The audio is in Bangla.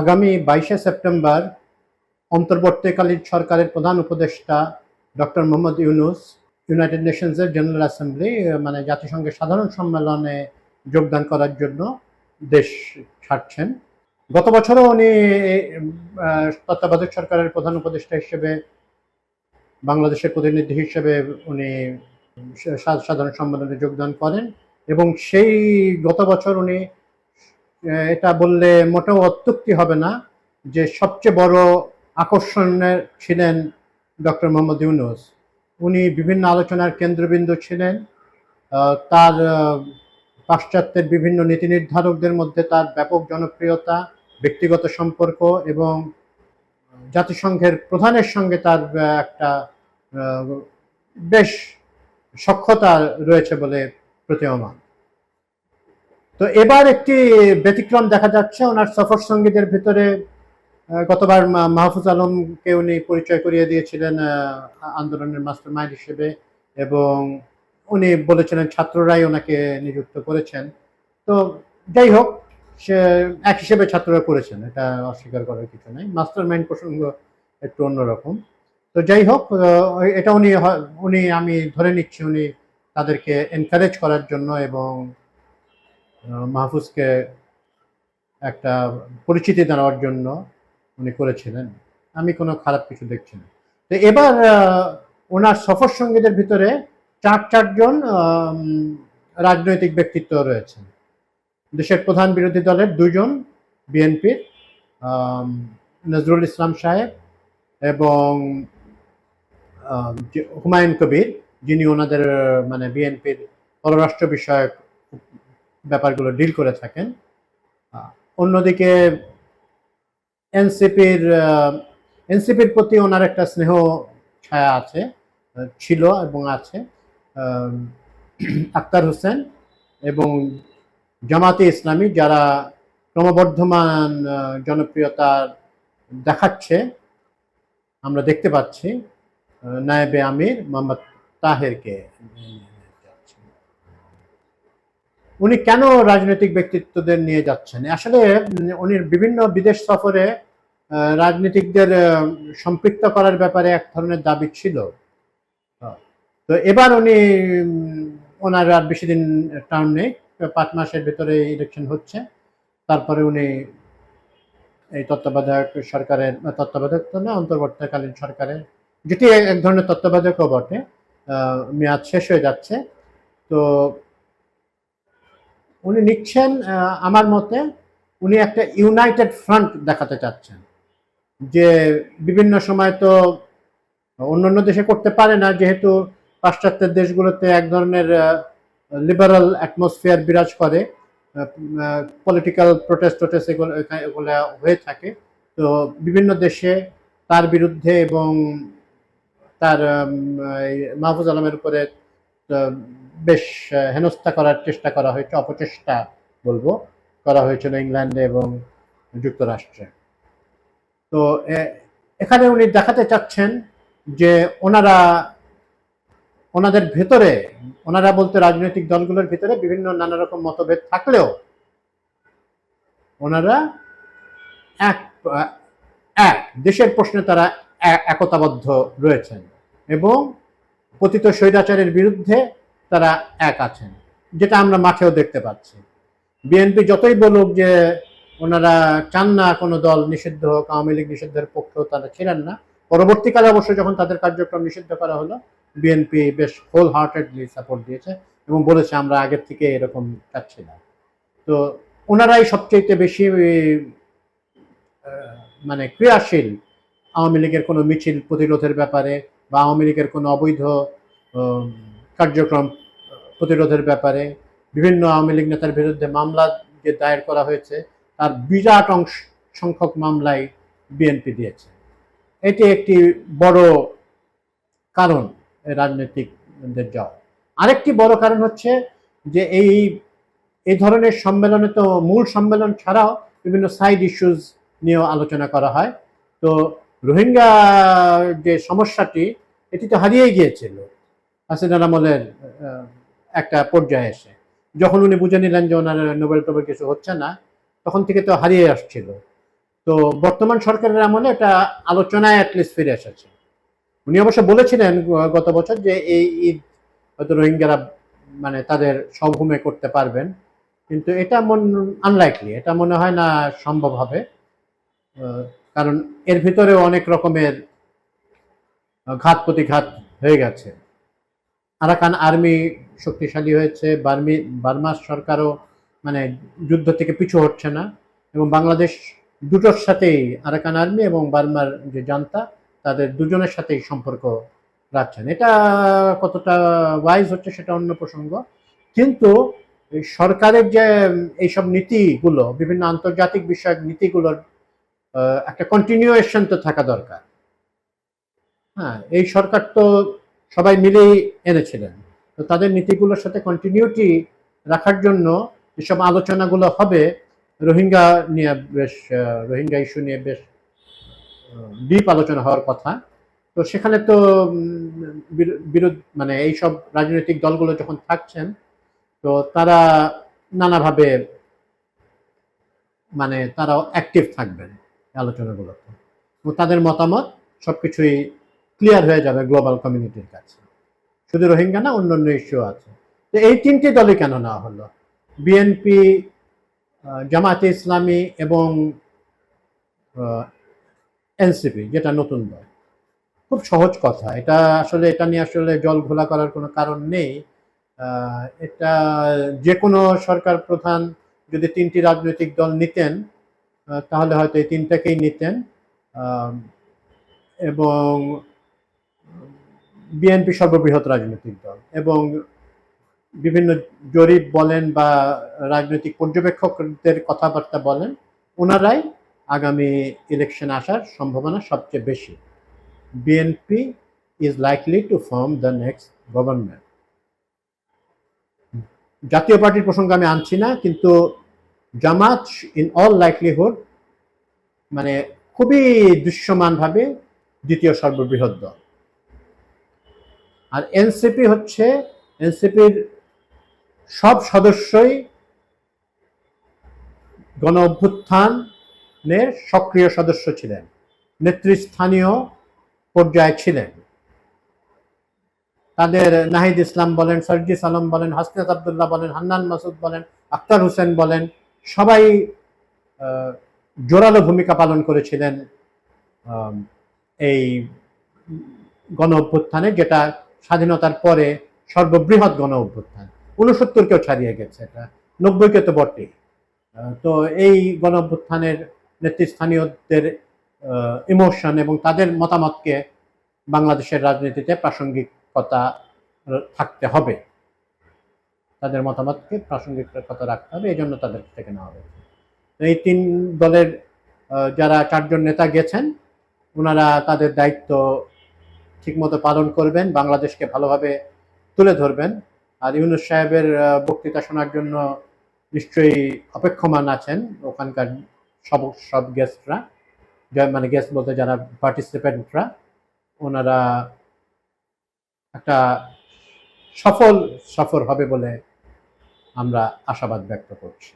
আগামী বাইশে সেপ্টেম্বর অন্তর্বর্তীকালীন সরকারের প্রধান উপদেষ্টা ডক্টর মোহাম্মদ ইউনুস ইউনাইটেড নেশনসের জেনারেল অ্যাসেম্বলি মানে জাতিসংঘের সাধারণ সম্মেলনে যোগদান করার জন্য দেশ ছাড়ছেন। গত বছরও উনি তত্ত্বাবধায়ক সরকারের প্রধান উপদেষ্টা হিসেবে, বাংলাদেশের প্রতিনিধি হিসেবে উনি সাধারণ সম্মেলনে যোগদান করেন এবং সেই গত বছর উনি এটা বললে মোটেও অত্যুক্তি হবে না যে সবচেয়ে বড় আকর্ষণের ছিলেন ডক্টর মোহাম্মদ ইউনুস। উনি বিভিন্ন আলোচনার কেন্দ্রবিন্দু ছিলেন তার পাশ্চাত্যের বিভিন্ন নীতি নির্ধারকদের মধ্যে তার ব্যাপক জনপ্রিয়তা, ব্যক্তিগত সম্পর্ক এবং জাতিসংঘের প্রধানের সঙ্গে তার একটা বেশ সক্ষতা রয়েছে বলে প্রতীয়মান। তো এবার একটি ব্যতিক্রম দেখা যাচ্ছে। ওনার সফর সঙ্গীদের ভিতরে গতবার মাহফুজ আলমকে উনি পরিচয় করিয়ে দিয়েছিলেন আন্দোলনের মাস্টার মাইন্ড হিসেবে এবং উনি বলেছিলেন ছাত্ররাই ওনাকে নিযুক্ত করেছেন। তো যাই হোক, সে এক হিসেবে ছাত্ররা করেছেন, এটা অস্বীকার করার কিছু নাই। মাস্টার মাইন্ড প্রসঙ্গ একটু অন্যরকম। তো যাই হোক এটা উনি উনি, আমি ধরে নিচ্ছি উনি তাদেরকে এনকারেজ করার জন্য এবং মাহফুজকে একটা পরিচিতি দেওয়ার জন্য উনি করেছিলেন। আমি কোনো খারাপ কিছু দেখছি না। তো এবার ওনার সফর সঙ্গীদের ভিতরে চার, চারজন রাজনৈতিক ব্যক্তিত্ব রয়েছেন। দেশের প্রধান বিরোধী দলের দুজন, বিএনপির নজরুল ইসলাম সাহেব এবং হুমায়ুন কবির, যিনি ওনাদের মানে বিএনপির পররাষ্ট্র বিষয়ক ব্যাপারগুলো ডিল করে থাকেন। অন্যদিকে এনসিপির এনসিপির প্রতি ওনার একটা স্নেহ ছায়া আছে ছিল এবং আছে আক্তার হোসেন এবং জামাতে ইসলামী যারা ক্রমবর্ধমান আহ, জনপ্রিয়তা দেখাচ্ছে আমরা দেখতে পাচ্ছি নায়েবে আমির মোহাম্মদ তাহেরকে। উনি কেন রাজনৈতিক ব্যক্তিত্বদের নিয়ে যাচ্ছেন? আসলে, উনি বিভিন্ন বিদেশ সফরে রাজনীতিকদের সম্পৃক্ত করার ব্যাপারে এক ধরনের দাবি ছিল। তো এবার উনি ওনার আর বেশি দিন টার্ম নেই, পাঁচ মাসের ভিতরে ইলেকশন হচ্ছে। তারপরে উনি এই তত্ত্বাবধায়ক সরকারের তত্ত্বাবধায়ক তো না, অন্তর্বর্তীকালীন সরকারের, যেটি এক- ধরনের তত্ত্বাবধায়কও বটে। মেয়াদ শেষ হয়ে যাচ্ছে। তো উনি নিচ্ছেন আমার মতে উনি একটা ইউনাইটেড ফ্রন্ট দেখাতে চাচ্ছেন। যে বিভিন্ন সময় তো অন্য অন্য দেশে করতে পারে না, যেহেতু পাশ্চাত্যের দেশগুলোতে এক ধরনের লিবারাল অ্যাটমসফিয়ার বিরাজ করে পলিটিক্যাল প্রোটেস্ট টোটেস্ট এগুলো এগুলো হয়ে থাকে। তো বিভিন্ন দেশে তার বিরুদ্ধে এবং তার মাহফুজ আলমের উপরে বেশ হেনস্থা করার চেষ্টা করা হয়েছে, অপচেষ্টা বলব, করা হয়েছিল ইংল্যান্ডে এবং যুক্তরাষ্ট্রে। তো এখানে উনি দেখাতে চাচ্ছেন যে ওনারা, ওনাদের ভেতরে, ওনারা বলতে রাজনৈতিক দলগুলোর ভিতরে বিভিন্ন নানা রকম মতভেদ থাকলেও ওনারা এক এক, দেশের প্রশ্নে তারা একতাবদ্ধ রয়েছেন এবং পতিত স্বৈরাচারের বিরুদ্ধে তারা এক আছেন, যেটা আমরা মাঠেও দেখতে পাচ্ছি। বিএনপি যতই বলুক যে ওনারা চান না কোনো দল নিষিদ্ধ হোক, আওয়ামী লীগ নিষিদ্ধের পক্ষেও তারা ছিলেন না। পরবর্তীকালে অবশ্য যখন তাদের কার্যক্রম নিষিদ্ধ করা হলো, বিএনপি বেশ হোল হার্টেডলি সাপোর্ট দিয়েছে এবং বলেছে, আমরা আগের থেকে এরকম চাচ্ছি না। তো ওনারাই সবচেয়ে বেশি মানে ক্রিয়াশীল আওয়ামী লীগের কোনো মিছিল প্রতিরোধের ব্যাপারে বা আওয়ামী লীগের কোনো অবৈধ কার্যক্রম প্রতিরোধের ব্যাপারে বিভিন্ন আওয়ামী লীগ নেতার বিরুদ্ধে মামলা যে দায়ের করা হয়েছে, তার বিরাট অংশ সংখ্যক মামলায় বিএনপি দিয়েছে। এটি একটি বড় কারণ রাজনৈতিকদের যাওয়া। আরেকটি বড় কারণ হচ্ছে যে এই এই ধরনের সম্মেলনে তো মূল সম্মেলন ছাড়াও বিভিন্ন সাইড ইস্যুজ নিয়েও আলোচনা করা হয়। তো রোহিঙ্গা যে সমস্যাটি, এটি তো হারিয়ে গিয়েছিল। হাসিনার আমলের একটা পর্যায়ে এসে। যখন উনি বুঝে নিলেন যে ওনার নোবেল টোবেল কিছু হচ্ছে না, তখন থেকে তো হারিয়ে আসছিল। তো বর্তমান সরকারের আমলে এটা আলোচনায় অ্যাটলিস্ট ফিরে এসেছে। উনি অবশ্য বলেছিলেন গত বছর যে এই ঈদ হয়তো রোহিঙ্গারা মানে তাদের স্বভূমে করতে পারবেন। কিন্তু এটা মন আনলাইকলি এটা মনে হয় না সম্ভব হবে। কারণ এর ভিতরেও অনেক রকমের ঘাত প্রতিঘাত হয়ে গেছে। আরাকান আর্মি শক্তিশালী হয়েছে, বার্মি বার্মার সরকারও মানে যুদ্ধ থেকে পিছু হচ্ছে না। এবং বাংলাদেশ দুটোর সাথেই আরাকান আর্মি এবং বার্মার যে জান্তা, তাদের দুজনের সাথেই সম্পর্ক রাখছেন। এটা কতটা ওয়াইজ হচ্ছে সেটা অন্য প্রসঙ্গ। কিন্তু সরকারের যে এইসব নীতিগুলো, বিভিন্ন আন্তর্জাতিক বিষয়ক নীতিগুলোর একটা কন্টিনিউয়েশন তো থাকা দরকার। হ্যাঁ এই সরকার তো সবাই মিলেই এনেছিলেন। তো তাদের নীতিগুলোর সাথে কন্টিনিউটি রাখার জন্য যেসব আলোচনাগুলো হবে। রোহিঙ্গা নিয়ে বেশ রোহিঙ্গা ইস্যু নিয়ে বেশ ডিপ আলোচনা হওয়ার কথা। তো সেখানে তো বিরোধ মানে এইসব রাজনৈতিক দলগুলো যখন থাকছেন, তো তারা নানাভাবে মানে তারাও অ্যাক্টিভ থাকবেন আলোচনাগুলোতে। তাদের মতামত সবকিছুই ক্লিয়ার হয়ে যাবে গ্লোবাল কমিউনিটির কাছে। শুধু রোহিঙ্গা না, অন্যান্য ইস্যু আছে। তো এই তিনটি দলই কেন নেওয়া হলো? বিএনপি জামায়াতে ইসলামী এবং এনসিপি যেটা নতুন দল। খুব সহজ কথা। এটা আসলে, এটা নিয়ে আসলে জল ঘোলা করার কোনো কারণ নেই। এটা যে কোনো সরকার প্রধান যদি তিনটি রাজনৈতিক দল নিতেন তাহলে হয়তো এই তিনটাকেই নিতেন। এবং বিএনপি সর্ববৃহৎ রাজনৈতিক দল এবং বিভিন্ন জরিপ বলেন বা রাজনৈতিক পর্যবেক্ষকদের কথাবার্তা বলেন, ওনারাই আগামী ইলেকশন আসার সম্ভাবনা সবচেয়ে বেশি। BNP is likely to form the next government জাতীয় পার্টির প্রসঙ্গ আমি আনছি না, কিন্তু জামাত ইন অল লাইকলিহুড মানে খুবই দৃশ্যমানভাবে দ্বিতীয় সর্ববৃহৎ দল। আর এনসিপি হচ্ছে, এনসিপির সব সদস্যই গণ অভ্যুত্থানের সক্রিয় সদস্য ছিলেন, নেতৃস্থানীয় পর্যায়ে ছিলেন। তাদের নাহিদ ইসলাম বলেন, সরজিস আলম বলেন, হাসনাত আবদুল্লাহ বলেন, হান্নান মাসুদ বলেন, আক্তার হোসেন বলেন, সবাই জোরালো ভূমিকা পালন করেছিলেন এই গণ অভ্যুত্থানে, যেটা স্বাধীনতার পরে সর্ববৃহৎ গণ অভ্যুত্থান। উনসত্তরকেও ছাড়িয়ে গেছে এটা। নব্বইকে তো বটেই। তো এই গণ অভ্যুত্থানের নেতৃস্থানীয়দের ইমোশন এবং তাদের মতামতকে বাংলাদেশের রাজনীতিতে প্রাসঙ্গিকতা থাকতে হবে। তাদের মতামতকে প্রাসঙ্গিকতা রাখতে হবে, এই জন্য তাদের থেকে নেওয়া তো এই তিন দলের যারা চারজন নেতা গেছেন ওনারা তাদের দায়িত্ব ঠিকমতো পালন করবেন, বাংলাদেশকে ভালোভাবে তুলে ধরবেন। আর ইউনুস সাহেবের বক্তৃতা শোনার জন্য নিশ্চয়ই অপেক্ষমান আছেন ওখানকার সব সব গেস্টরা মানে গেস্ট বলতে যারা পার্টিসিপেন্টরা ওনারা একটা সফল সফর হবে বলে আমরা আশাবাদ ব্যক্ত করছি।